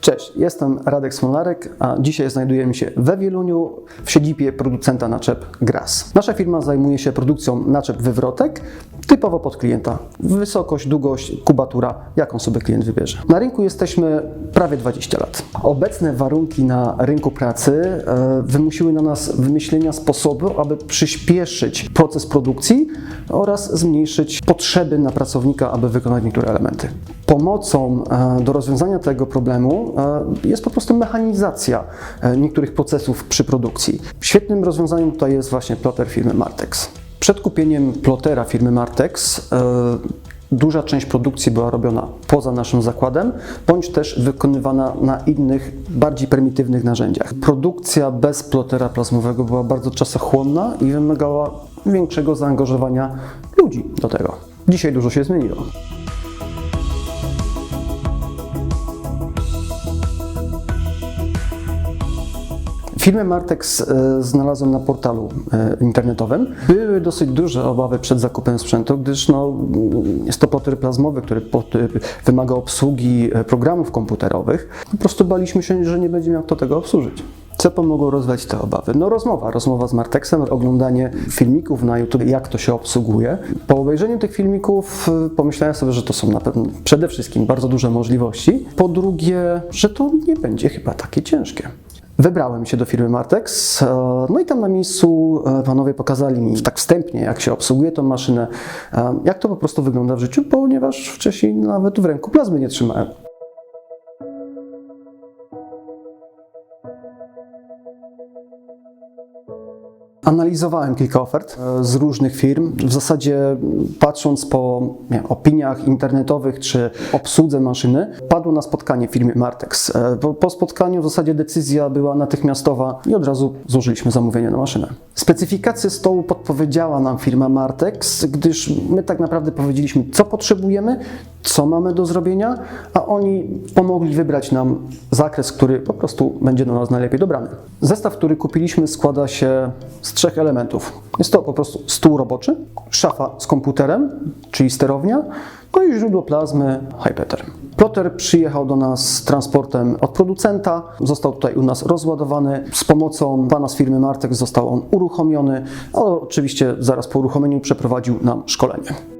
Cześć, jestem Radek Smolarek, a dzisiaj znajdujemy się we Wieluniu w siedzibie producenta naczep Gras. Nasza firma zajmuje się produkcją naczep wywrotek, typowo pod klienta. Wysokość, długość, kubatura, jaką sobie klient wybierze. Na rynku jesteśmy prawie 20 lat. Obecne warunki na rynku pracy e, wymusiły na nas wymyślenia sposobu, aby przyspieszyć proces produkcji oraz zmniejszyć potrzeby na pracownika, aby wykonać niektóre elementy. Pomocą e, do rozwiązania tego problemu e, jest po prostu mechanizacja niektórych procesów przy produkcji. Świetnym rozwiązaniem tutaj jest właśnie ploter firmy Martex. Przed kupieniem plotera firmy Martex e, duża część produkcji była robiona poza naszym zakładem, bądź też wykonywana na innych, bardziej prymitywnych narzędziach. Produkcja bez plotera plazmowego była bardzo czasochłonna i wymagała większego zaangażowania ludzi do tego. Dzisiaj dużo się zmieniło. Firmę Martex e, znalazłem na portalu e, internetowym. Były dosyć duże obawy przed zakupem sprzętu, gdyż no, jest to ploter plazmowy, który wymaga obsługi e, programów komputerowych. Po prostu baliśmy się, że nie będzie miał kto tego obsłużyć. Co pomogło rozwiać te obawy? No rozmowa, rozmowa z Martexem, oglądanie filmików na YouTube, jak to się obsługuje. Po obejrzeniu tych filmików pomyślałem sobie, że to są na pewno przede wszystkim bardzo duże możliwości. Po drugie, że to nie będzie chyba takie ciężkie. Wybrałem się do firmy Martex, e, no i tam na miejscu e, panowie pokazali mi tak wstępnie, jak się obsługuje tą maszynę, e, jak to po prostu wygląda w życiu, ponieważ wcześniej nawet w ręku plazmy nie trzymałem. Analizowałem kilka ofert e, z różnych firm. W zasadzie m, patrząc po nie opiniach internetowych czy obsłudze maszyny, padło na spotkanie w firmie Martex. E, Po, po spotkaniu w zasadzie decyzja była natychmiastowa i od razu złożyliśmy zamówienie na maszynę. Specyfikację stołu podpowiedziała nam firma Martex, gdyż my tak naprawdę powiedzieliśmy, co potrzebujemy, co mamy do zrobienia, a oni pomogli wybrać nam zakres, który po prostu będzie do nas najlepiej dobrany. Zestaw, który kupiliśmy, składa się z trzech elementów. Jest to po prostu stół roboczy, szafa z komputerem, czyli sterownia, no i źródło plazmy Hypeter. Ploter przyjechał do nas z transportem od producenta, został tutaj u nas rozładowany. Z pomocą pana z firmy Martex został on uruchomiony, a oczywiście zaraz po uruchomieniu przeprowadził nam szkolenie.